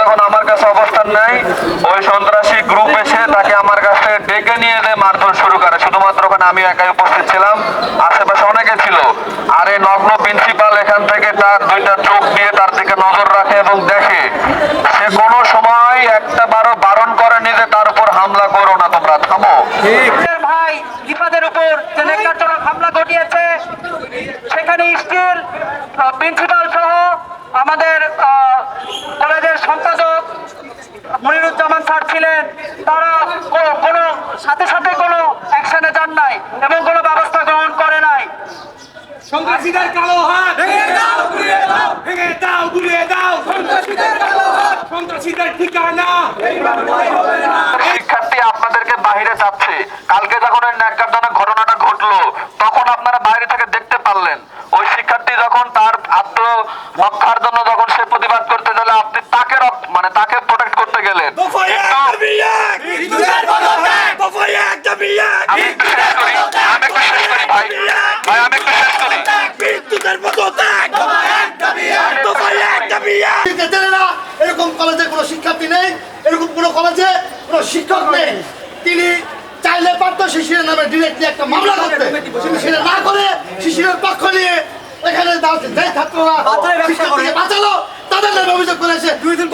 যখন আমার কাছে অবস্থান নেয় ওই সন্ত্রাসী গ্রুপ এসে তাকে আমার কাছ ডেকে নিয়ে যেয়ে মারধর শুরু করে। শুধুমাত্র ওখানে আমি একাই উপস্থিত ছিলাম, আশেপাশে অনেকে ছিল। আর এই নগ্ন প্রিন্সিপাল এখান থেকে তার দুইটা চোখ দিয়ে তার দিকে নজর রাখে এবং দেখে, সে কোনো সময় একটা বারো বারণ করেনি যে তার উপর হামলা করো না তোমরা, থামো। ভাই রিফাদের উপর হামলা ঘটিয়েছে, সেখানে স্টিল প্রিন্সিপাল মনিরুজ্জামান স্যার ছিলেন তারা কোনো সাথে সাথে কোনো অ্যাকশনে যান নাই এবং কোনো ব্যবস্থা গ্রহণ করে নাই। সন্ত্রাসীদের কালো হাত! ভেঙে দাও গুড়িয়ে দাও! ভেঙে দাও গুড়িয়ে দাও! সন্ত্রাসীদের কালো হাত! সন্ত্রাসীদের ঠিকানা! শিক্ষার্থী আপনাদেরকে বাইরে যাচ্ছে। কালকে যখন শিক্ষার্থীকে চেনে না এরকম কলেজে কোনো শিক্ষার্থী নেই এরকম কোনো কলেজে কোনো শিক্ষক নেই। তিনি চাইলে পারত শিশিরের নামে ডিরেক্টলি একটা মামলা করতে কিন্তু সেটা না করে শিশিরের পক্ষ নিয়ে এখানে যে ছাত্ররা। বাঁচালো তাদের নামে অভিযোগ করেছে। দুই দিন